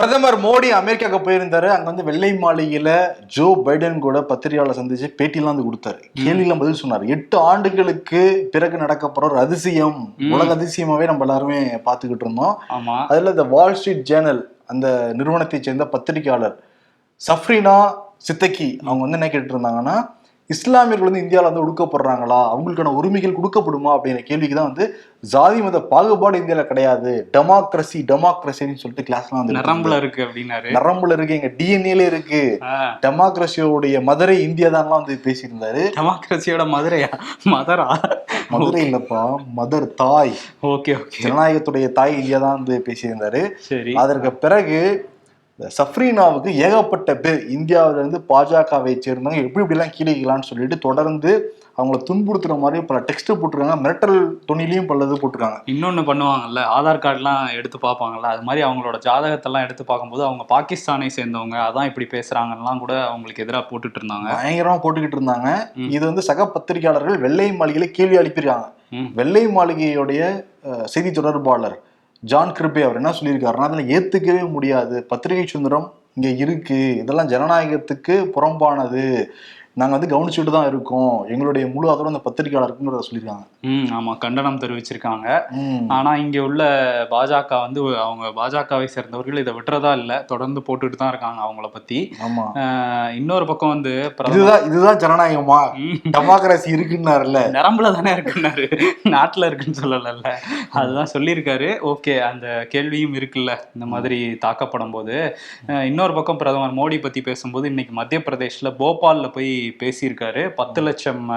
பிரதமர் மோடி அமெரிக்காவுக்கு போயிருந்தாரு. அங்க வந்து வெள்ளை மாளிகையில ஜோ பைடன் கூட பத்திரிகையாளர் சந்திச்சு பேட்டிலாம் வந்து கொடுத்தாரு. கேள்வியெல்லாம் பதில் சொன்னார். எட்டு ஆண்டுகளுக்கு பிறகு நடக்க போற ஒரு அதிசயம் உலக அதிசயமாவே நம்ம எல்லாருமே பார்த்துக்கிட்டு இருந்தோம். அதுல இந்த வால் ஸ்ட்ரீட் ஜேர்னல் அந்த நிறுவனத்தை சேர்ந்த பத்திரிகையாளர் சஃப்ரினா சித்தக்கி அவங்க வந்து என்ன கேட்டு இருந்தாங்கன்னா இஸ்லாமியர்கள் வந்து இந்தியாவில் வந்து ஒடுக்கப்படுறாங்களா? அவங்களுக்கான உரிமைகள் கொடுக்கப்படுமா? அப்படிங்கிற கேள்விக்கு தான் வந்து ஜாதி மத பாகுபாடு இந்தியாவில் கிடையாது. டெமோக்ரஸி டெமோக்ரஸின்னு சொல்லிட்டு கிளாஸ்லாம் வந்து நரம்புல இருக்கு. அப்படின்னாரு. நரம்புல இருக்கு எங்க டிஎன்ஏல இருக்கு. டெமோக்ரஸியோடைய மதுரை இந்தியா தான்லாம் வந்து பேசியிருந்தாரு. டெமோக்ரஸியோட மதுரையா? மதரா? மதுரை இல்லப்பா மதர் தாய். ஓகே ஓகே ஜனநாயகத்துடைய தாய் இந்தியா தான் வந்து பேசியிருந்தாரு. அதற்கு பிறகு சஃப்ரீனாவுக்கு ஏகப்பட்ட பேர் இந்தியாவில இருந்து பாஜகவை சேர்ந்தவங்க எப்படி இப்படிலாம் கீழிக்கலாம்னு சொல்லிட்டு தொடர்ந்து அவங்கள துன்புறுத்துற மாதிரி பல டெக்ஸ்ட் போட்டிருக்காங்க. மிரட்டல் துணிலையும் பலது போட்டிருக்காங்க. இன்னொன்னு பண்ணுவாங்கல்ல ஆதார் கார்டுலாம் எடுத்து பார்ப்பாங்கல்ல அது மாதிரி அவங்களோட ஜாதகத்தெல்லாம் எடுத்து பார்க்கும்போது அவங்க பாகிஸ்தானை சேர்ந்தவங்க அதான் இப்படி பேசுறாங்கலாம் கூட அவங்களுக்கு எதிராக போட்டுட்டு இருந்தாங்க பயங்கரமா போட்டுக்கிட்டு இருந்தாங்க. இது வந்து சக பத்திரிகையாளர்கள் வெள்ளை மாளிகையில கேள்வி அனுப்பியிருக்காங்க ம். வெள்ளை மாளிகையுடைய செய்தி தொடர்பாளர் ஜான் கிருபே அவர் என்ன சொல்லியிருக்காருன்னா அதில் ஏற்றுக்கவே முடியாது. பத்திரிகை சுதந்திரம் இங்கே இருக்குது இதெல்லாம் ஜனநாயகத்துக்கு புறம்பானது. நாங்க வந்து கவனிச்சுட்டு தான் இருக்கோம். எங்களுடைய முழு ஆதரவு அந்த பத்திரிகையாளருக்குங்கிறத சொல்லியிருக்காங்க. ம் ஆமா. கண்டனம் தெரிவிச்சிருக்காங்க. ம். ஆனா இங்க உள்ள பாஜக வந்து அவங்க பாஜகவை சேர்ந்தவர்கள் இதை விட்டுறதா இல்ல. தொடர்ந்து போட்டுட்டு தான் இருக்காங்க அவங்கள பத்தி. ஆமா. ஆஹ் இன்னொரு பக்கம் வந்து இதுதான் இதுதான் ஜனநாயகமா? டெமோக்ரஸி இருக்குன்னாருல்ல? நரம்புல தானே இருக்குன்னாரு. நாட்டுல இருக்குன்னு சொல்லலல்ல. அதுதான் சொல்லியிருக்காரு. ஓகே அந்த கேள்வியும் இருக்குல்ல. இந்த மாதிரி தாக்கப்படும் போது. இன்னொரு பக்கம் பிரதமர் மோடி பத்தி பேசும்போது இன்னைக்கு மத்திய பிரதேஷ்ல போபால்ல போய் பேசியிருக்காரு. பத்து லட்சம்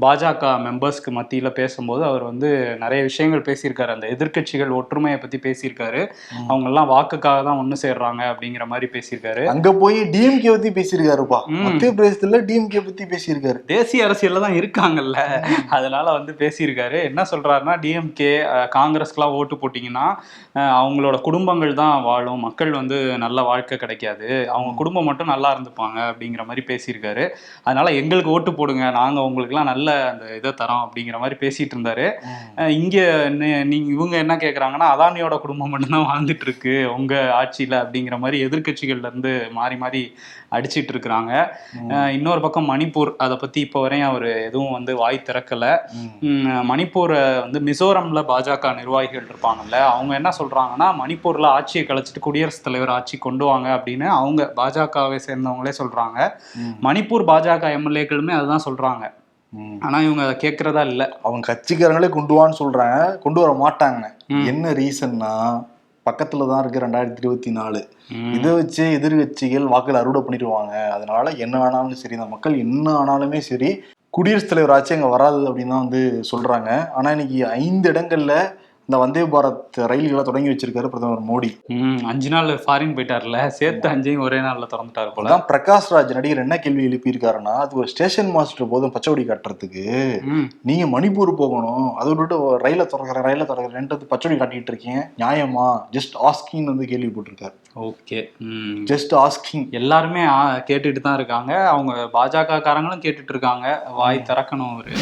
பாஜக மெம்பர்ஸ்க்கு மத்தியில பேசும்போது அவர் வந்து நிறைய விஷயங்கள் பேசியிருக்காரு. அந்த எதிர்க்கட்சிகள் ஒற்றுமையை பத்தி பேசியிருக்காரு. ம். அவங்க எல்லாம் வாக்குக்காக தான் ஒண்ணு சேர்றாங்க அப்படிங்கிற மாதிரி பேசியிருக்காரு. அங்க போய் டிஎம்கே பத்தி பேசியிருக்காருப்பா. மத்திய பிரதேசத்துல டிஎம்கே பத்தி பேசியிருக்காரு. தேசிய அரசியல்ல தான் இருக்காங்கல்ல. அதனால வந்து பேசியிருக்காரு. என்ன சொல்றாருன்னா டிஎம்கே காங்கிரஸ்க்குலாம் ஓட்டு போட்டிங்கன்னா அவங்களோட குடும்பங்கள் தான் வாழும். மக்கள் வந்து நல்ல வாழ்க்கை கிடைக்காது. அவங்க குடும்பம் மட்டும் நல்லா இருந்துப்பாங்க அப்படிங்கிற மாதிரி பேசியிருக்காரு. அதனால எங்களுக்கு ஓட்டு போடுங்க நாங்க உங்களுக்குலாம் நல்ல அந்த இதை தரோம் அப்படிங்கிற மாதிரி பேசிட்டு இருந்தாரு. இங்க நி- நீங்க இவங்க என்ன கேக்குறாங்கன்னா அதானியோட குடும்பம் மட்டும்தான் வாழ்ந்துட்டு இருக்கு உங்க ஆட்சியில அப்படிங்கிற மாதிரி எதிர்க்கட்சிகள்ல இருந்து மாறி மாறி அடிச்சிட்டு இருக்கிறாங்க. இன்னொரு பக்கம் மணிப்பூர் அதை பத்தி இப்போ வரையும் அவர் எதுவும் வந்து வாய் திறக்கல. மணிப்பூரை வந்து மிசோரம்ல பாஜக நிர்வாகிகள் இருப்பாங்கல்ல அவங்க என்ன சொல்றாங்கன்னா மணிப்பூர்ல ஆட்சியை கலைச்சிட்டு குடியரசுத் தலைவர் ஆட்சி கொண்டு வாங்க அப்படின்னு அவங்க பாஜகவை சேர்ந்தவங்களே சொல்றாங்க. மணிப்பூர் பாஜக எம்எல்ஏக்களுமே அதுதான் சொல்றாங்க. ஆனா இவங்க அதை கேட்கறதா இல்ல. அவங்க கட்சிக்காரங்களே கொண்டு வான்னு சொல்றாங்க. கொண்டு வர மாட்டாங்க. என்ன ரீசன்னா பக்கத்துல தான் இருக்கு ரெண்டாயிரத்தி இருபத்தி நாலு. இதை வச்சு எதிர்கட்சிகள் வாக்குகள் அறுவடை பண்ணிடுவாங்க. அதனால என்ன ஆனாலும் சரி இந்த மக்கள் என்ன ஆனாலுமே சரி குடியரசுத் தலைவர் ஆட்சி அங்க வராது அப்படின்னு தான் வந்து சொல்றாங்க. ஆனா இன்னைக்கு ஐந்து இடங்கள்ல இந்த வந்தே பாரத் ரயில்களை தொடங்கி வச்சிருக்காரு பிரதமர் மோடி. அஞ்சு நாள் ஃபாரின் போயிட்டார்ல. சேர்த்து அஞ்சையும் ஒரே நாள்ல திறந்துட்டாரு போல. அதான் பிரகாஷ் ராஜ் நடிகர் என்ன கேள்வி எழுப்பியிருக்காருன்னா அது ஒரு ஸ்டேஷன் மாஸ்டர் போதும் பச்சைவடி காட்டுறதுக்கு. நீங்க மணிப்பூர் போகணும். அதை விட்டுட்டு ரயில திறக்கிற ரயில திறக்கிறேன்றது பச்சடி காட்டிட்டு இருக்கீங்க. நியாயமா? ஜஸ்ட் ஆஸ்கிங் வந்து கேள்வி போட்டிருக்காரு. ஓகே. ஜஸ்ட் ஆஸ்கிங் எல்லாருமே கேட்டுட்டு தான் இருக்காங்க. அவங்க பாஜக காரங்களும் கேட்டுட்டு இருக்காங்க. வாய் திறக்கணும் அவரு.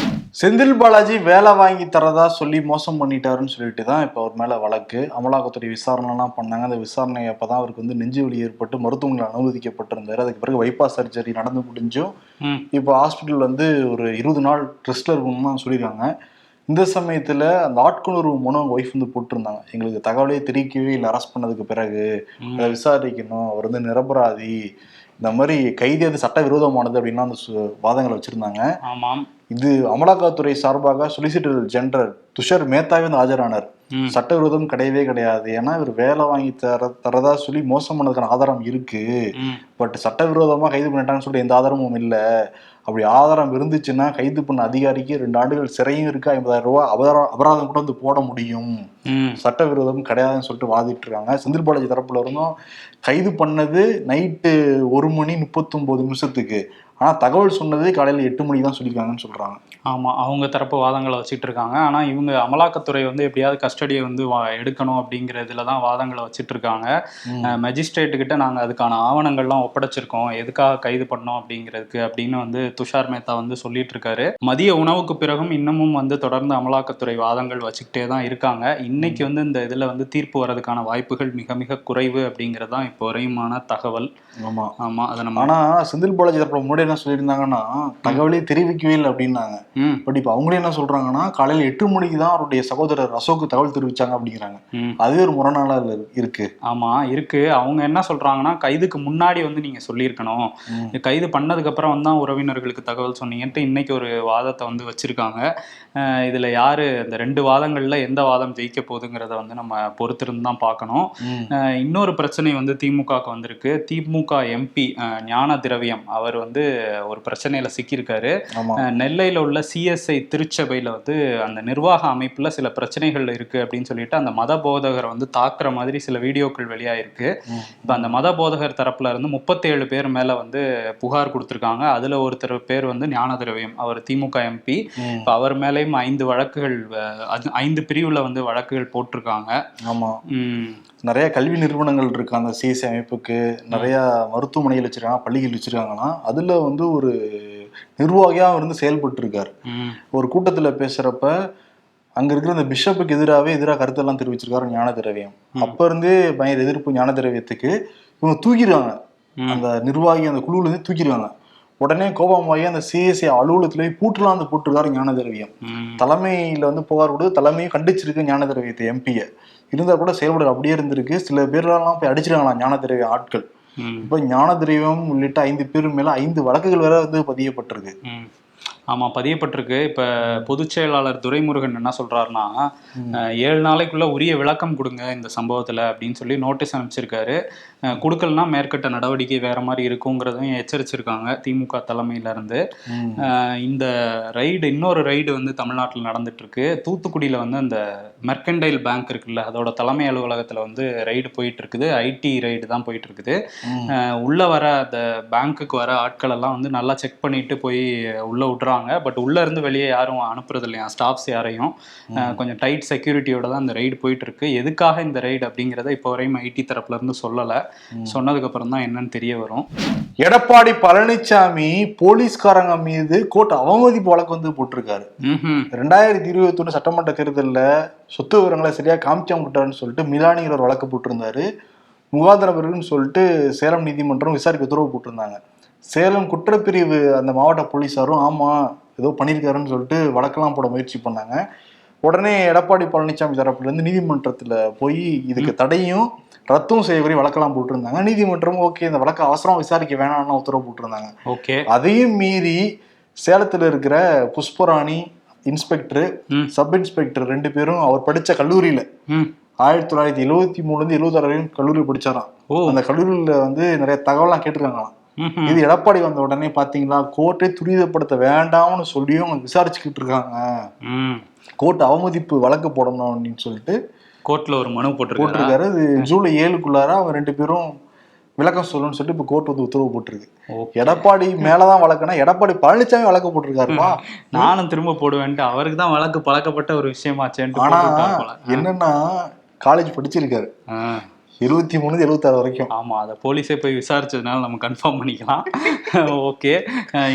செந்தில் பாலாஜி வேலை வாங்கி தரதா சொல்லி மோசம் பண்ணிட்டாருன்னு சொல்லிட்டு தான் இப்போ அவர் மேல வழக்கு. அமலாக்கத்துறை விசாரணைலாம் பண்ணாங்க. அந்த விசாரணை அப்பதான் அவருக்கு வந்து நெஞ்சு வலி ஏற்பட்டு மருத்துவமனையில் அனுமதிக்கப்பட்டிருந்தாரு. அதுக்கு பிறகு பைபாஸ் சர்ஜரி நடந்து முடிஞ்சும். இப்போ ஹாஸ்பிட்டல் வந்து ஒரு இருபது நாள் ரெஸ்ட்ல இருக்கணும்னு தான் சொல்லியிருக்காங்க. இந்த சமயத்துல அந்த ஆட்கொணர்வு மனு அவங்க ஒய்ஃப் வந்து போட்டிருந்தாங்க. எங்களுக்கு தகவலே தெரிவிக்கவே இல்லை. அரெஸ்ட் பண்ணதுக்கு பிறகு. அதை விசாரிக்கணும். அவர் வந்து நிரபராதி. இந்த மாதிரி கைது அது சட்டவிரோதமானது அப்படின்னா அந்த வாதங்களை வச்சிருந்தாங்க. ஆமாம். இது அமலாக்கத்துறை சார்பாக சொலிசிட்டர் ஜெனரல் துஷார் மேத்தாவே வந்து ஆஜரானார். சட்டவிரோதம் கிடையவே கிடையாது. ஏன்னா இவர் வேலை வாங்கி தர தரதா சொல்லி மோசம் பண்ணதுக்கான ஆதாரம் இருக்கு. பட் சட்டவிரோதமா கைது பண்ணிட்டான்னு சொல்லிட்டு எந்த ஆதாரமும் இல்லை. அப்படி ஆதாரம் இருந்துச்சுன்னா கைது பண்ண அதிகாரிக்கு ரெண்டு ஆண்டுகள் சிறையும் இருக்கு? ஐம்பதாயிரம் ரூபாய் அபராதம் அபராதம் கூட வந்து போட முடியும். சட்டவிரோதம் கிடையாதுன்னு சொல்லிட்டு வாதிட்டு இருக்காங்க செந்தில் பாலாஜி தரப்புல இருந்தும் கைது பண்ணது நைட்டு ஒரு மணி முப்பத்தொன்பது நிமிஷத்துக்கு. ஆனா தகவல் சொன்னதே காலையில எட்டு மணிக்கு தான் சொல்லியிருக்காங்கன்னு சொல்றாங்க. ஆமா அவங்க தரப்பு வாதங்களை வச்சுட்டு இருக்காங்க. ஆனா இவங்க அமலாக்கத்துறை வந்து எப்படியாவது கஸ்டடியை வந்து வா- எடுக்கணும் அப்படிங்கிறதுல தான் வாதங்களை வச்சுட்டு இருக்காங்க. மெஜிஸ்ட்ரேட்டு கிட்ட நாங்க அதுக்கான ஆவணங்கள்லாம் ஒப்படைச்சிருக்கோம். எதுக்காக கைது பண்ணோம் அப்படிங்கிறதுக்கு அப்படின்னு வந்து துஷார் மேத்தா வந்து சொல்லிட்டு இருக்காரு. மதிய உணவுக்கு பிறகும் இன்னமும் வந்து தொடர்ந்து அமலாக்கத்துறை வாதங்கள் வச்சுக்கிட்டே தான் இருக்காங்க. இன்னைக்கு வந்து இந்த இதுல வந்து தீர்ப்பு வர்றதுக்கான வாய்ப்புகள் மிக மிக குறைவு அப்படிங்கிறது தான் இப்போ வரையுமான தகவல். ஆமா. ஆமா அதை நம்ம ஆனா செந்தில் பாலாஜி தரப்புல முன்னாடி என்ன சொல்லியிருந்தாங்கன்னா தகவலே தெரிவிக்கவே இல்லை அப்படின்னாங்க. ம். பட் இப்போ அவங்களே என்ன சொல்றாங்கன்னா காலையில எட்டு மணிக்கு தான் அவருடைய சகோதரர் அசோக் தகவல் தெரிவிச்சாங்க அப்படிங்கிறாங்க. அதுவே ஒரு முரணால இருக்கு. ஆமா இருக்கு. அவங்க என்ன சொல்றாங்கன்னா கைதுக்கு முன்னாடி வந்து நீங்க சொல்லியிருக்கணும். கைது பண்ணதுக்கு அப்புறம் வந்து தான் உறவினர்களுக்கு தகவல் சொன்னீங்கன்ட்டு இன்னைக்கு ஒரு வாதத்தை வந்து வச்சிருக்காங்க. இதுல யாரு இந்த ரெண்டு வாதங்கள்ல எந்த வாதம் ஜெயிக்க போகுதுங்கிறத வந்து நம்ம பொறுத்திருந்து தான் பார்க்கணும். இன்னொரு பிரச்சனை வந்து திமுகவுக்கு வந்திருக்கு. திமுக எம்பி ஞான திரவியம் அவர் வந்து ஒரு பிரச்சனையில சிக்கியிருக்காரு. நெல்லையில உள்ள சிஎஸ்ஐ திருச்சபையில வந்து அந்த நிர்வாக அமைப்புல சில பிரச்சனைகள் இருக்கு அப்படின்னு சொல்லிட்டு அந்த மத போதகரை வந்து தாக்குற மாதிரி சில வீடியோக்கள் வெளியாயிருக்கு. இப்போ அந்த மத போதகர் தரப்புல இருந்து முப்பத்தேழு பேர் மேல வந்து புகார் கொடுத்துருக்காங்க. அதுல ஒருத்தர் பேர் வந்து ஞான திரவியம் அவர் திமுக எம்பி. இப்போ அவர் மேலேயும் ஐந்து வழக்குகள் ஐந்து பிரிவுல வந்து வழக்குகள் போட்டிருக்காங்க. ஆமா. உம் நிறைய கல்வி நிறுவனங்கள் இருக்கு அந்த சிஎஸ்சி அமைப்புக்கு. நிறைய மருத்துவமனைகள் வச்சிருக்காங்க பள்ளிகள் வச்சிருக்காங்கன்னா அதுல வந்து ஒரு நிர்வாகியா இருந்து செயல்பட்டு இருக்காரு ஒரு கூட்டத்துல பேசுறப்ப அங்க இருக்கிற அந்த பிஷப்புக்கு எதிராகவே எதிராக கருத்தெல்லாம் தெரிவிச்சிருக்காரு ஞான திரவியம் அப்ப இருந்தே பயங்கர எதிர்ப்பு ஞான திரவியத்துக்கு இவங்க தூக்கிடுவாங்க. அந்த நிர்வாகி அந்த குழுல இருந்து தூக்கிடுவாங்க. உடனே கோபமாகி அந்த சிஎஸ்சி அலுவலகத்துல போய் பூட்டலாம் வந்து போட்டிருக்காரு ஞான திரவியம் தலைமையில வந்து புகார் கொடுத்து தலைமையும் கண்டிச்சிருக்கு ஞான திரவியத்தை எம்பியை. இருந்தா கூட செயல்பட அப்படியே இருந்திருக்கு. சில பேர்லாம் போய் அடிச்சிருக்காங்களாம் ஞான திரவிய ஆட்கள். இப்ப ஞான திரவியம் உள்ளிட்ட ஐந்து பேர் மேல ஐந்து வழக்குகள் வேற வந்து பதியப்பட்டிருக்கு. ம். ஆமா பதியப்பட்டிருக்கு. இப்ப பொதுச் செயலாளர் துரைமுருகன் என்ன சொல்றாருன்னா அஹ், ஏழு நாளைக்குள்ள உரிய விளக்கம் கொடுங்க இந்த சம்பவத்துல அப்படின்னு சொல்லி நோட்டீஸ் அனுப்பிச்சிருக்காரு. கொடுக்கலனா மேற்கட்ட நடவடிக்கை வேற மாதிரி இருக்குங்கிறதையும் எச்சரிச்சிருக்காங்க திமுக தலைமையில இருந்து ம். அஹ், இந்த ரைடு இன்னொரு ரைடு வந்து தமிழ்நாட்டில் நடந்துட்டு இருக்கு தூத்துக்குடியில வந்து அந்த மெர்கண்டைல் பேங்க் இருக்குல்ல அதோட தலைமை அலுவலகத்துல வந்து ரைடு போயிட்டு இருக்குது ஐடி ரைடு தான் போயிட்டு இருக்குது உள்ள வர அந்த பேங்க்குக்கு வர ஆட்கள் எல்லாம் வந்து நல்லா செக் பண்ணிட்டு போய் உள்ள விட்டுறாங்க. பட் உள்ள இருந்து வெளியே யாரும் அனுப்புறது இல்லையா ஸ்டாஃப்ஸ் யாரையும் கொஞ்சம் டைட் செக்யூரிட்டியோட தான் அந்த ரைடு போயிட்டு இருக்கு எதுக்காக இந்த ரைடு அப்படிங்கிறத இப்போ வரையும் ஐடி தரப்புல இருந்து சொல்லல. சொன்னதுக்கு அப்புறம் தான் என்னன்னு தெரிய வரும். எடப்பாடி பழனிசாமி போலீஸ்காரங்க மீது கோர்ட் அவமதிப்பு வழக்கு வந்து போட்டிருக்காரு. ரெண்டாயிரத்தி இருபத்தி ஒண்ணு சட்டமன்ற தேர்தல்ல சொத்து விவரங்களை சரியா காமிச்சாம விட்டாருன்னு சொல்லிட்டு மிலானிங்கிற ஒரு வழக்கு போட்டிருந்தாரு. முகாந்திர பிரிவுன்னு சொல்லிட்டு சேலம் நீதிமன்றம் விசாரிக்க உத்தரவு போட்டிருந்தாங்க. சேலம் குற்றப்பிரிவு அந்த மாவட்ட போலீஸாரும் ஆமா ஏதோ பண்ணியிருக்காருன்னு சொல்லிட்டு வழக்கெல்லாம் போட முயற்சி பண்ணாங்க. உடனே எடப்பாடி பழனிசாமி தரப்புல இருந்து நீதிமன்றத்துல போய் இதுக்கு தடையும் ரத்தும் செய்யக்கூடிய வழக்கெல்லாம் போட்டிருந்தாங்க. நீதிமன்றம் ஓகே இந்த வழக்கை அவசரம் விசாரிக்க வேணாம்னு உத்தரவு போட்டிருந்தாங்க. ஓகே. அதையும் மீறி சேலத்துல இருக்கிற புஷ்பராணி இன்ஸ்பெக்டர். சப் இன்ஸ்பெக்டர் ரெண்டு பேரும் அவர் படிச்ச கல்லூரியில ஆயிரத்தி தொள்ளாயிரத்தி எழுவத்தி மூணுல இருந்து எழுபத்தாறு வரையும் கல்லூரி படிச்சாராம். ஓ. அந்த கல்லூரியில வந்து நிறைய தகவல்லாம் கேட்டிருக்காங்களாம். இது எடப்பாடி வந்த உடனே பாத்தீங்களா கோர்ட்டை துரிதப்படுத்த வேண்டாம்னு சொல்லியும் அவங்க விசாரிச்சுக்கிட்டு இருக்காங்க. கோர்ட் அவமதிப்பு வழக்கு போடணும் அப்படின்னு சொல்லிட்டு கோர்ட்ல ஒரு மனு போட்டிருக்காரு? அது ஜூலை ஏழுக்குள்ளார அவங்க ரெண்டு பேரும் விளக்கம் சொல்லணும்னு சொல்லிட்டு இப்ப கோர்ட் வந்து உத்தரவு போட்டிருக்கு. எடப்பாடி மேலதான் வழக்குனா எடப்பாடி பழனிசாமி வழக்கு போட்டிருக்காருப்பா நானும் திரும்ப போடுவேன்ட்டு அவருக்கு தான் வழக்கு பழக்கப்பட்ட ஒரு விஷயமாச்சேன்ட்டு ஆனா என்னன்னா காலேஜ் படிச்சிருக்காரு. எழுபத்தி மூணு எழுபத்தாறு வரைக்கும். ஆமா அதை போலீஸே போய் விசாரிச்சதுனால நம்ம கன்ஃபார்ம் பண்ணிக்கலாம். ஓகே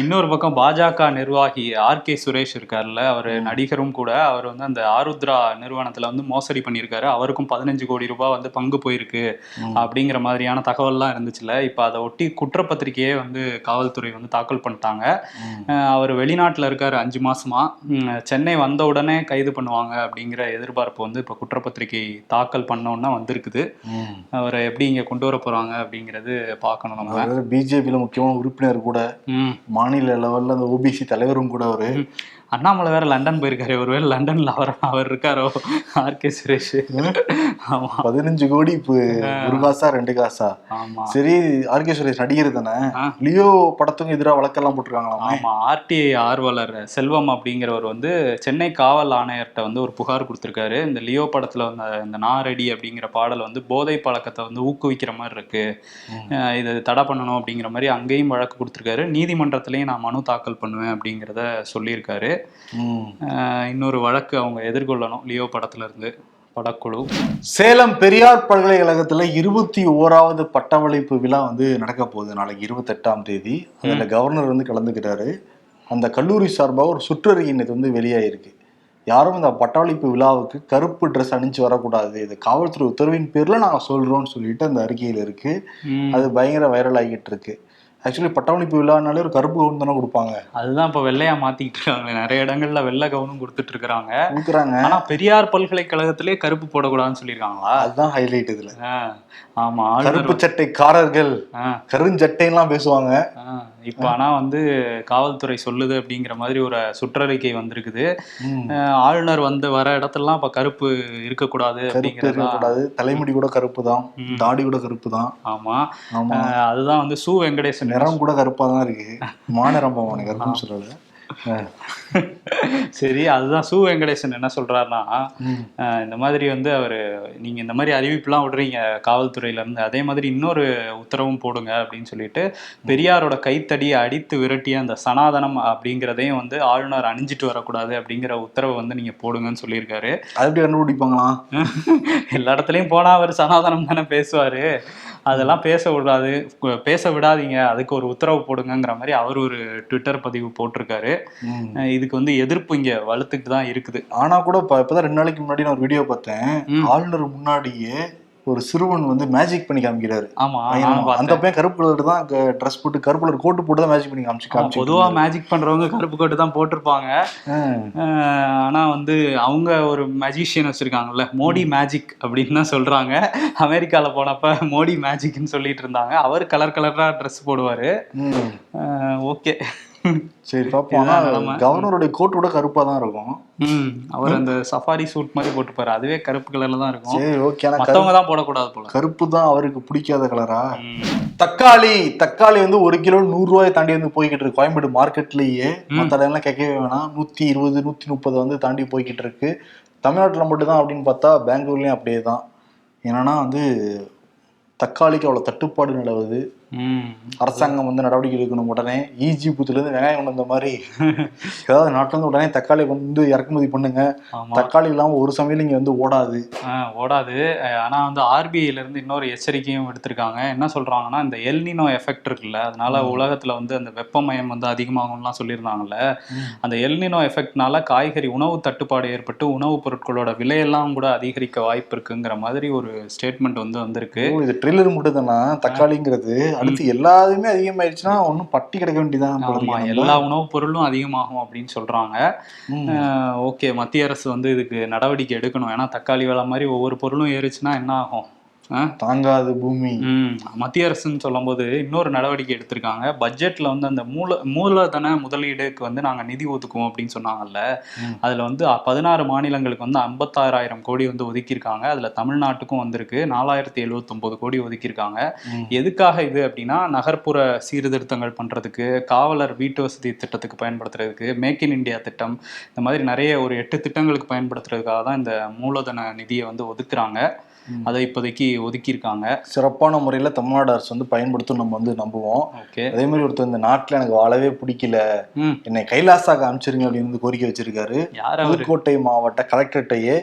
இன்னொரு பக்கம் பாஜக நிர்வாகி ஆர் கே சுரேஷ் இருக்கார்ல அவர் நடிகரும் கூட அவர் வந்து அந்த ஆருத்ரா நிறுவனத்துல வந்து மோசடி பண்ணியிருக்காரு. அவருக்கும் பதினஞ்சு கோடி ரூபாய் வந்து பங்கு போயிருக்கு அப்படிங்கிற மாதிரியான தகவல்லாம் இருந்துச்சுல. இப்போ அதை ஒட்டி குற்றப்பத்திரிக்கையே வந்து காவல்துறை வந்து தாக்கல் பண்ணிட்டாங்க. அவர் வெளிநாட்டில் இருக்காரு அஞ்சு மாசமா. சென்னை வந்த உடனே கைது பண்ணுவாங்க அப்படிங்கிற எதிர்பார்ப்பு வந்து இப்போ குற்றப்பத்திரிக்கை தாக்கல் பண்ணோன்னா வந்திருக்குது. அவரை எப்படி இங்க கொண்டு வர போறாங்க அப்படிங்கிறது பார்க்கணும் நம்ம. அதாவது பிஜேபியில முக்கியமான உறுப்பினர் கூட மாநில லெவல்ல அந்த ஓபிசி தலைவரும் கூட அவரு. அண்ணாமலை வேற லண்டன் போயிருக்காரு. ஒருவேளை லண்டன்ல அவர் அவர் இருக்காரோ? ஆர்கே சுரேஷ். ஆமா. பதினஞ்சு கோடி இப்போ ஒரு காசா ரெண்டு காசா? ஆமா. சரி ஆர்கே சுரேஷ் நடிகர் தானே? ஆ. லியோ படத்துக்கும் எதிராக வழக்கெல்லாம் போட்டிருக்காங்களாமே? ஆமா. ஆர்டிஐ ஆர்வலர் செல்வம் அப்படிங்கிறவர் வந்து சென்னை காவல் ஆணையர்கிட்ட வந்து ஒரு புகார் கொடுத்திருக்காரு. இந்த லியோ படத்துல வந்த இந்த நாரடி அப்படிங்கிற பாடல் வந்து போதை பழக்கத்தை வந்து ஊக்குவிக்கிற மாதிரி இருக்கு. இது தடை பண்ணணும் அப்படிங்கிற மாதிரி அங்கேயும் வழக்கு கொடுத்திருக்காரு. நீதிமன்றத்திலையும் நான் மனு தாக்கல் பண்ணுவேன் அப்படிங்கிறத சொல்லியிருக்காரு. இன்னொரு வழக்கு அவங்க எதிர்கொள்ளணும். லியோ படத்துல இருந்து படக்குழு. சேலம் பெரியார் பல்கலைக்கழகத்துல இருபத்தி ஓராவது பட்டமளிப்பு விழா வந்து நடக்க போகுது. நாளைக்கு இருபத்தெட்டாம் தேதி. அதுல கவர்னர் வந்து கலந்துக்கிறாரு. அந்த கல்லூரி சார்பாக ஒரு சுற்றறிக்கை நேத்து வந்து வெளியாயிருக்கு. யாரும் இந்த பட்டமளிப்பு விழாவுக்கு கருப்பு ட்ரெஸ் அணிஞ்சு வரக்கூடாது. இது காவல்துறை உத்தரவின் பேர்ல நாங்க சொல்றோம்னு சொல்லிட்டு அந்த அறிக்கையில இருக்கு. ம். அது பயங்கர வைரல் ஆகிட்டு இருக்கு. ஆக்சுவலி பட்டமளிப்பு விழானாலே ஒரு கருப்பு கவுன் தானே கொடுப்பாங்க. அதுதான் இப்ப வெள்ளையா மாத்திக்கிட்டு இருக்காங்க நிறைய இடங்கள்ல வெள்ளை கவுனும் கொடுத்துட்டு இருக்காங்க கொடுக்குறாங்க. ஆனா பெரியார் பல்கலைக்கழகத்திலே கருப்பு போடக்கூடாதுன்னு சொல்லியிருக்காங்களா? அதுதான் ஹைலைட் இதுல. ஆமா கருப்பு சட்டைக்காரர்கள் கருஞ்சட்டைலாம் பேசுவாங்க. இப்ப ஆனா வந்து காவல்துறை சொல்லுது அப்படிங்கிற மாதிரி ஒரு சுற்றறிக்கை வந்திருக்குது. ஆளுநர் வந்து வர இடத்துலலாம் இப்ப கருப்பு இருக்கக்கூடாது இருக்கக்கூடாது. தலைமுடி கூட கருப்பு தான். தாடி கூட கருப்பு தான் ஆமா. அதுதான் வந்து சு வெங்கடேசன் நிறம் கூட கருப்பா தான் இருக்கு. மாநிறம் போவானு கருப்புன்னு சொல்லல. சரி அதுதான் சு வெங்கடேசன் என்ன சொல்றாருன்னா இந்த மாதிரி வந்து அவர் நீங்க இந்த மாதிரி அறிவிப்புலாம் விடுறீங்க காவல்துறையில இருந்து அதே மாதிரி இன்னொரு உத்தரவும் போடுங்க அப்படின்னு சொல்லிட்டு பெரியாரோட கைத்தடியை அடித்து விரட்டிய அந்த சனாதனம் அப்படிங்கிறதையும் வந்து ஆளுநர் அணிஞ்சிட்டு வரக்கூடாது அப்படிங்கிற உத்தரவை வந்து நீங்க போடுங்கன்னு சொல்லியிருக்காரு. அது எப்படி கண்டுபிடிப்பாங்களாம்? எல்லா இடத்துலயும் போனா அவர் சனாதனம் தானே பேசுவாரு. அதெல்லாம் பேச விடாது பேச விடாதீங்க அதுக்கு ஒரு உத்தரவு போடுங்கங்கிற மாதிரி அவர் ஒரு ட்விட்டர் பதிவு போட்டிருக்காரு. இதுக்கு வந்து எதிர்ப்பு இங்க வலுத்துக்கிட்டு தான் இருக்குது. ஆனா கூட இப்ப இப்பதான் ரெண்டு நாளைக்கு முன்னாடி நான் ஒரு வீடியோ பார்த்தேன். ஆளுநர் முன்னாடியே ஒரு சிறுவன் வந்து மேஜிக் பண்ணி காமிக்கிறாரு. ஆமா. அந்த பையன் கருப்பு கலர் தான் ட்ரெஸ் போட்டு கருப்பு கலர் கோட்டு போட்டு தான் மேஜிக் பண்ணி காமிச்சு காமிச்சு பொதுவா மேஜிக் பண்றவங்க கருப்பு கோட்டு தான் போட்டிருப்பாங்க. ஆனா வந்து அவங்க ஒரு மேஜிஷியன் வச்சிருக்காங்கல்ல மோடி மேஜிக் அப்படின்னு தான் சொல்றாங்க. அமெரிக்கால போனப்ப மோடி மேஜிக்னு சொல்லிட்டு இருந்தாங்க. அவர் கலர் கலரா ட்ரெஸ் போடுவாரு. ஓகே. சரி நிலைமை. கவர்னருடைய கோட் கூட கருப்பா தான் இருக்கும். ம் அவர் அந்த சஃபாரி சூட் மாதிரி போட்டுப்பாரு அதுவே கருப்பு கலர்ல தான் இருக்கும். சரி ஓகே மத்தவங்க தான் போடக்கூடாது போல. கருப்பு தான் அவருக்கு பிடிக்காத கலரா. தக்காளி தக்காளி வந்து ஒரு கிலோ நூறு ரூபாய் தாண்டி வந்து போய்கிட்டு இருக்கு. கோயம்பேடு மார்க்கெட்லயே. மற்ற இடம்லாம் கேட்கவே வேணாம். நூத்தி இருபது நூத்தி முப்பது வந்து தாண்டி போய்கிட்டு இருக்கு. தமிழ்நாட்டுல மட்டும் தான் அப்படின்னு பார்த்தா பெங்களூர்லயும் அப்படியே தான் என்னன்னா வந்து தக்காளிக்கு அவ்வளவு தட்டுப்பாடு நிலவுது. அரசாங்கம் வந்து நடவடிக்கை எடுக்கணும் உடனே. ஈஜிபுத்துல இருந்து வெங்காயம் கொண்டு வந்த மாதிரி. ஏதாவது நாட்டுல இருந்து உடனே தக்காளி வந்து இறக்குமதி பண்ணுங்க. தக்காளி இல்லாம ஒரு சமையல் இங்க வந்து ஓடாது. ஓடாது. அஹ் ஆனா வந்து ஆர்பிஐல இருந்து இன்னொரு எச்சரிக்கையும் எடுத்திருக்காங்க என்ன சொல்றாங்கன்னா இந்த எல்னினோ எஃபெக்ட் இருக்குல்ல அதனால உலகத்துல வந்து அந்த வெப்பமயம் வந்து அதிகமாகும்லாம் சொல்லியிருந்தாங்கல்ல. அந்த எல்னினோ எஃபெக்ட்னால காய்கறி உணவு தட்டுப்பாடு ஏற்பட்டு உணவுப் பொருட்களோட விலையெல்லாம் கூட அதிகரிக்க வாய்ப்பு இருக்குங்கிற மாதிரி ஒரு ஸ்டேட்மெண்ட் வந்து வந்திருக்கு. இது ட்ரில்லர் மட்டும் தானா தக்காளிங்கிறது அடுத்து எல்லாதுமே அதிகமாயிடுச்சுன்னா ஒன்னும் பட்டி கிடக்க வேண்டியதான். எல்லா உணவுப் பொருளும் அதிகமாகும் அப்படின்னு சொல்றாங்க. ஓகே மத்திய அரசு வந்து இதுக்கு நடவடிக்கை எடுக்கணும் ஏன்னா தக்காளி விலை மாதிரி ஒவ்வொரு பொருளும் ஏறிச்சுன்னா என்ன ஆகும் தாங்காது பூமி. ம் மத்திய அரசுன்னு சொல்லும்போது இன்னொரு நடவடிக்கை எடுத்திருக்காங்க. பட்ஜெட்ல வந்து அந்த மூல மூலதன முதலீடுக்கு வந்து நாங்க நிதி ஒதுக்குவோம் அப்படின்னு சொன்னாங்கல்ல. அதுல வந்து பதினாறு மாநிலங்களுக்கு வந்து ஐம்பத்தாறாயிரம் கோடி வந்து ஒதுக்கியிருக்காங்க. அதுல தமிழ்நாட்டுக்கும் வந்திருக்கு. நாலாயிரத்தி எழுவத்தொன்பது கோடி ஒதுக்கியிருக்காங்க. எதுக்காக இது அப்படின்னா நகர்ப்புற சீர்திருத்தங்கள் பண்றதுக்கு காவலர் வீட்டு வசதி திட்டத்துக்கு பயன்படுத்துறதுக்கு மேக் இன் இந்தியா திட்டம் இந்த மாதிரி நிறைய ஒரு எட்டு திட்டங்களுக்கு பயன்படுத்துறதுக்காக தான் இந்த மூலதன நிதியை வந்து ஒதுக்குறாங்க. அதை இப்போதைக்கு ஒதுக்கியிருக்காங்க. சிறப்பான முறையில தமிழ்நாடு அரசு வந்து பயன்படுத்தும் நம்ம வந்து நம்புவோம். ஓகே. அதே மாதிரி ஒருத்தர் இந்த நாட்டுல எனக்கு வாழவே பிடிக்கல என்னை கைலாசாக அனுப்பிச்சிருங்க அப்படின்னு வந்து கோரிக்கை வச்சிருக்காரு. புதுக்கோட்டை மாவட்ட கலெக்டர்கிட்டயே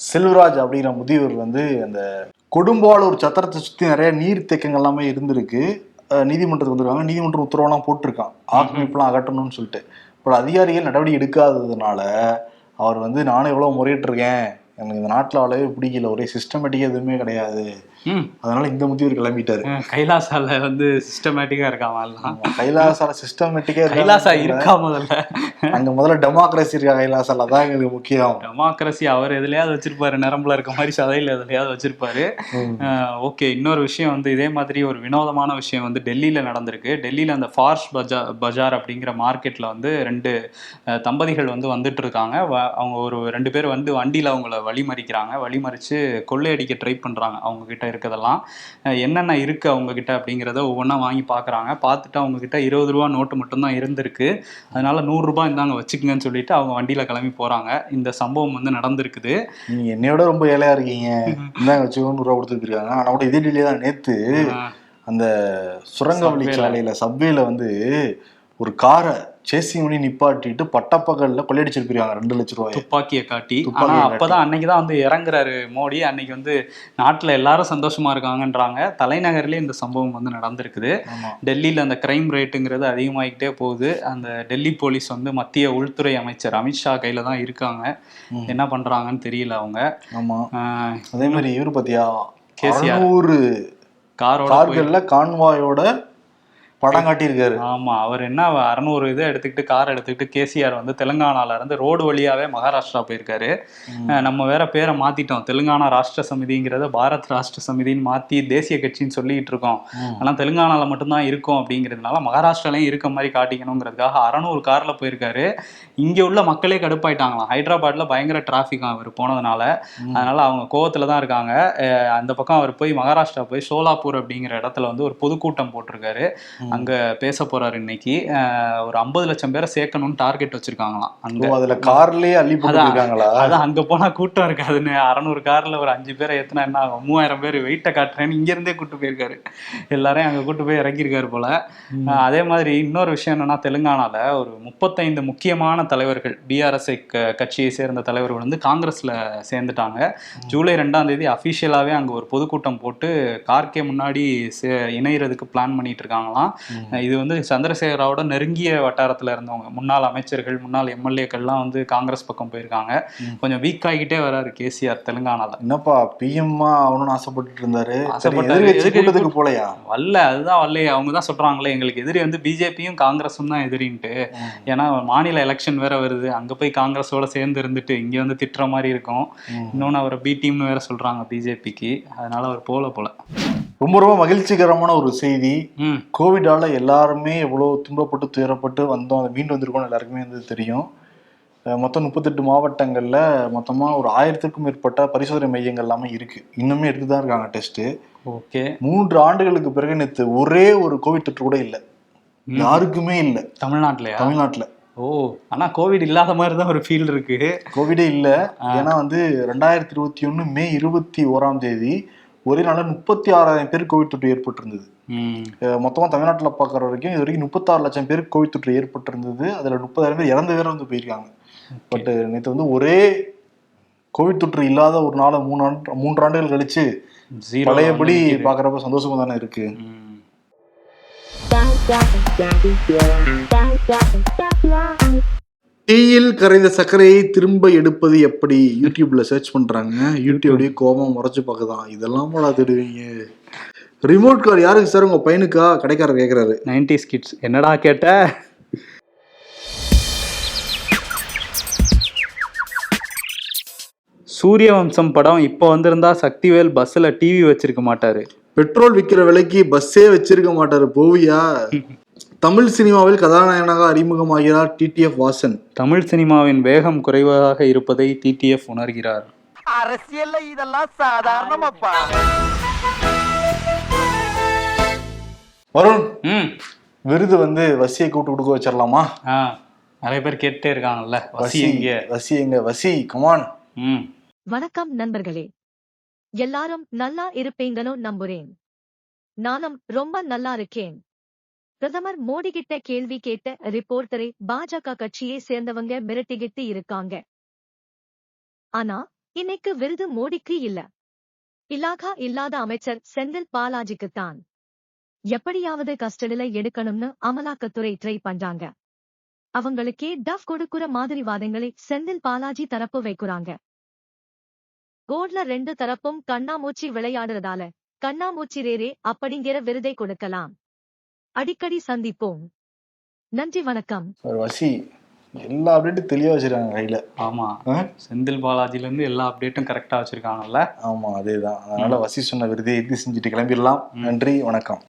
செல்வராஜ் அப்படிங்கிற முதியவர் வந்து அந்த கொடும்பாளூர் சத்திரத்தை சுத்தி நிறைய நீர் தேக்கங்கள் எல்லாமே இருந்திருக்கு. நீதிமன்றத்துக்கு வந்திருக்காங்க. நீதிமன்றம் உத்தரவெல்லாம் போட்டிருக்கான். ஆக்கிரமிப்புலாம் அகற்றணும்னு சொல்லிட்டு. இப்போ அதிகாரிகள் நடவடிக்கை எடுக்காததுனால அவர் வந்து நானும் எவ்வளோ முறையிட்டு இருக்கேன் எனக்கு இந்த நாட்டில் வாழவே பிடிக்கல. ஒரே சிஸ்டமேட்டிக்காக எதுவுமே கிடையாது. அதனால இந்த முதியவர் கிளம்பிட்டாரு. கைலாசால வந்து சிஸ்டமேட்டிக்கா இருக்காம எல்லாம். கைலாசால சிஸ்டமேட்டிக்கா கைலாசா இருக்கா முதல்ல? அங்க முதல்ல டெமோக்ரஸி இருக்கா கைலாசால? தான் எங்களுக்கு முக்கியம். டெமோக்ரஸி அவர் எதுலயாவது வச்சிருப்பாரு நரம்புல இருக்க மாதிரி சதையில எதுலயாவது வச்சிருப்பாரு. ஓகே இன்னொரு விஷயம் வந்து இதே மாதிரி ஒரு வினோதமான விஷயம் வந்து டெல்லியில நடந்திருக்கு. டெல்லியில அந்த ஃபார்ஸ் பஜா பஜார் அப்படிங்கிற மார்க்கெட்ல வந்து ரெண்டு தம்பதிகள் வந்து வந்துட்டு இருக்காங்க. அவங்க ஒரு ரெண்டு பேர் வந்து வண்டியில அவங்கள வழிமறிக்கிறாங்க. வழிமறிச்சு கொள்ளையடிக்க ட்ரை பண்றாங்க அவங்க கிட்ட இருக்கதெல்லாம் அஹ், என்னென்ன இருக்கு அவங்க கிட்ட அப்படிங்கிறத ஒவ்வொன்றா வாங்கி பார்க்கறாங்க பார்த்துட்டு அவங்க கிட்ட இருபது ரூபா நோட்டு மட்டும்தான் இருந்திருக்கு. அதனால நூறு ரூபாய் இந்தாங்க வச்சுக்கங்கன்னு சொல்லிட்டு அவங்க வண்டியில கிளம்பி போறாங்க. இந்த சம்பவம் வந்து நடந்திருக்குது. நீங்க என்னையோட ரொம்ப ஏழையா இருக்கீங்க. இந்தாங்க வச்சு நூறு ரூபா கொடுத்துட்டு இருக்காங்க ஆனா கூட இதே தான் அஹ், அந்த Subway ல. சாலையில சப்வேல வந்து ஒரு காரை சேசிங் பண்ணி நிப்பாட்டிட்டு பட்டப்பகல்ல கொள்ளையடிச்சிருக்காங்க ரெண்டு லட்ச ரூபாய். துப்பாக்கியை காட்டி. ஆனா. அப்பதான் அன்னைக்கு தான் வந்து இறங்குறாரு மோடி. அன்னைக்கு வந்து நாட்டுல எல்லாரும் சந்தோஷமா இருக்காங்கன்றாங்க. தலைநகர்லயே இந்த சம்பவம் வந்து நடந்திருக்குது. டெல்லியில அந்த கிரைம் ரேட்டுங்கிறது அதிகமாகிக்கிட்டே போகுது. அந்த டெல்லி போலீஸ் வந்து மத்திய உள்துறை அமைச்சர் அமித்ஷா கையில தான் இருக்காங்க. என்ன பண்றாங்கன்னு தெரியல அவங்க. ஆமா. அதே மாதிரி இவரு பாத்தியா? கேசிஆர். காரோட கார்கள்ல கான்வாயோட படம் காட்டியிருக்காரு. ஆமா அவர் என்ன அறநூறு இதை எடுத்துக்கிட்டு கார் எடுத்துக்கிட்டு கேசிஆர் வந்து தெலுங்கானால இருந்து ரோடு வழியாவே மகாராஷ்டிரா போயிருக்காரு. நம்ம வேற பேரை மாத்திட்டோம். தெலுங்கானா ராஷ்டிர சமிதிங்கிறத பாரத் ராஷ்டிர சமிதின்னு மாத்தி தேசிய கட்சின்னு சொல்லிட்டு இருக்கோம். ஆனா தெலுங்கானால மட்டும்தான் இருக்கும் அப்படிங்கிறதுனால மகாராஷ்டிராலையும் இருக்க மாதிரி காட்டிக்கணுங்கிறதுக்காக அறநூறு கார்ல போயிருக்காரு. இங்க உள்ள மக்களே கடுப்பாயிட்டாங்களாம். ஹைதராபாத்ல பயங்கர டிராஃபிக் அவர் போனதுனால. அதனால அவங்க கோவத்துல தான் இருக்காங்க. அந்த பக்கம் அவர் போய் மகாராஷ்டிரா போய் சோலாப்பூர் அப்படிங்கிற இடத்துல வந்து ஒரு பொதுக்கூட்டம் போட்டிருக்காரு. அங்க பேச போறாரு இன்னைக்கு. ஒரு ஐம்பது லட்சம் பேரை சேர்க்கணும்னு டார்கெட் வச்சிருக்காங்களாம். அங்க அதுல கார்லயே அள்ளி போட்டுருக்காங்களா அதான் அங்க போனா கூட்டம் இருக்காதுன்னு. அறநூறு கார்ல ஒரு அஞ்சு பேரை ஏத்துனா என்ன ஆகும்? மூவாயிரம் பேர் வெயிட்ட காட்டுறேன்னு இங்க இருந்தே கூட்டு போயிருக்காரு. எல்லாரையும் அங்க கூட்டு போய் இறங்கியிருக்காரு போல. அதே மாதிரி இன்னொரு விஷயம் என்னன்னா தெலுங்கானால ஒரு முப்பத்தைந்து முக்கியமான தலைவர்கள் பிஆர்எஸ் கட்சியை சேர்ந்த தலைவர்கள் வந்து காங்கிரஸ்ல சேர்ந்துட்டாங்க. ஜூலை ரெண்டாம் தேதி அபிஷியலாவே அங்க ஒரு பொதுக்கூட்டம் போட்டு கார்கே முன்னாடி சே- இணையறதுக்கு பிளான் பண்ணிட்டு இருக்காங்களாம். இது வந்து சந்திரசேகராவோட நெருங்கிய வட்டாரத்துல இருந்தவங்க. முன்னாள் அமைச்சர்கள் முன்னாள் எம்எல்ஏக்கள்லாம் வந்து காங்கிரஸ் பக்கம் போயிருக்காங்க. கொஞ்சம் வீக் ஆகிக்கிட்டே வராரு கேசிஆர் தெலுங்கானால. என்னப்பா பிஎம்மா ஆகணும்னு ஆசைப்பட்டுட்டு இருந்தாரு. கூட்டத்துக்கு போலையா? வரல அதுதான் வரலையே. அவங்க தான் சொல்றாங்களே எங்களுக்கு எதிரி வந்து பிஜேபியும் காங்கிரஸும் தான் எதிரின்ட்டு. ஏன்னா மாநில எலெக்ஷன் வேற வருது. அங்க போய் காங்கிரஸோட சேர்ந்து இருந்துட்டு இங்க வந்து திட்டுற மாதிரி இருக்கும். இன்னொன்னு அவரை பி டீம்னு வேற சொல்றாங்க பிஜேபிக்கு அதனால அவர் போல போல. ரொம்ப ரொம்ப மகிழ்ச்சிகரமான ஒரு செய்தி. கோவிடால எல்லாருமே எவ்வளவு துன்பப்பட்டு துயரப்பட்டு வந்தோம். அதை மீண்டு வந்திருக்கோம் எல்லாருக்குமே வந்து தெரியும். மொத்தம் முப்பத்தெட்டு மாவட்டங்கள்ல மொத்தமா ஒரு ஆயிரத்திற்கும் மேற்பட்ட பரிசோதனை மையங்கள் எல்லாமே இருக்கு. இன்னுமே எடுத்து தான் இருக்காங்க டெஸ்ட் ஓகே. மூன்று ஆண்டுகளுக்கு பிறகு நேத்து ஒரே ஒரு கோவிட் தொற்று கூட இல்ல. யாருக்குமே இல்ல. தமிழ்நாட்டுலயா? தமிழ்நாட்டுல. ஓ ஆனா கோவிட் இல்லாத மாதிரி தான் ஒரு ஃபீல் இருக்கு. கோவிடே இல்ல. ஏன்னா வந்து ரெண்டாயிரத்தி இருபத்தி ஒண்ணு மே இருபத்தி ஓராம் தேதி ஒரே நாள்ல முப்பத்தி ஆறாயிரம் பேர் கோவிட் தொற்று ஏற்பட்டிருந்தது ம் அஹ் மொத்தமா தமிழ்நாட்டுல பார்க்குற வரைக்கும் இது வரைக்கும் முப்பத்தாறு லட்சம் பேருக்கு கோவிட் தொற்று ஏற்பட்டிருந்தது அதுல முப்பதாயிரம் பேர் இறந்து வேற வந்து போயிருக்காங்க பட் நேற்று வந்து ஒரே கோவிட் தொற்று இல்லாத ஒரு நாளை மூணு ஆண்டு மூன்று ஆண்டுகள் கழிச்சு பழையபடி பாக்குறப்ப சந்தோஷமா தானே இருக்கு ம் டீயில் கரைந்த சர்க்கரையை திரும்ப எடுப்பது எப்படி? யூடியூப்ல சர்ச் பண்றாங்க. யூடியூப்லயே கோபம் முறைச்சு பார்க்குதான் இதெல்லாம் போல தேடுவீங்க? ரிமோட் கார் யாருக்கு சார் உங்க பையனுக்கா? கடைக்காரர் கேக்குறாரு. நைன்டிஸ் கிட்ஸ் என்னடா கேட்ட? சூரிய வம்சம் படம் இப்போ வந்திருந்தா சக்திவேல் பஸ்ஸில் டிவி வச்சிருக்க மாட்டாரு. பெட்ரோல் விற்கிற விலைக்கு பஸ்ஸே வச்சிருக்க மாட்டாரு போவியா? தமிழ் சினிமாவில் கதாநாயகனாக அறிமுகமாகிறார் டிடிஎஃப் வாசன். தமிழ் சினிமாவின் வேகம் குறைவாக இருப்பதை டிடிஎஃப் உணர்கிறார். அரசியல்ல இதெல்லாம் சாதாரணமாப்பா. வருண் ம். விருது வந்து வசியை கூட்டு கொடுக்க வச்சிடலாமா நிறைய பேர் கேட்டே இருக்காங்கல்ல வசி எங்க? வசி எங்க? வசி கமான் ம். வணக்கம் நண்பர்களே. எல்லாரும் நல்லா இருப்பீங்கன்னு நம்புறேன். நானும் ரொம்ப நல்லா இருக்கேன். பிரதமர் மோடி கிட்ட கேள்வி கேட்ட ரிப்போர்ட்டரை பாஜக கட்சியை சேர்ந்தவங்க மிரட்டிக்கிட்டு இருக்காங்க. ஆனா இன்னைக்கு விருது மோடிக்கு இல்ல. இலாகா இல்லாத அமைச்சர் செந்தில் பாலாஜிக்குத்தான் எப்படியாவது கஸ்டடில எடுக்கணும்னு அமலாக்கத்துறை ட்ரை பண்றாங்க. அவங்களுக்கே டஃப் கொடுக்குற மாதிரி வாதங்களை செந்தில் பாலாஜி தரப்பு வைக்கிறாங்க. கோட்ல ரெண்டு தரப்பும் கண்ணாமூச்சி விளையாடுறதால கண்ணாமூச்சி ரேரே அப்படிங்கிற விருதை கொடுக்கலாம். அடிக்கடி சந்திப்போம். நன்றி வணக்கம். ஒரு வசி எல்லா அப்டேட்டும் தெளிவா வச்சிருக்காங்க கையில. ஆமா. ஆ? செந்தில் பாலாஜில இருந்து எல்லா அப்டேட்டும் கரெக்டா வச்சிருக்காங்கல்ல. ஆமா அதேதான். அதனால வசி சொன்ன விருதை இது செஞ்சுட்டு கிளம்பிடலாம். நன்றி வணக்கம்.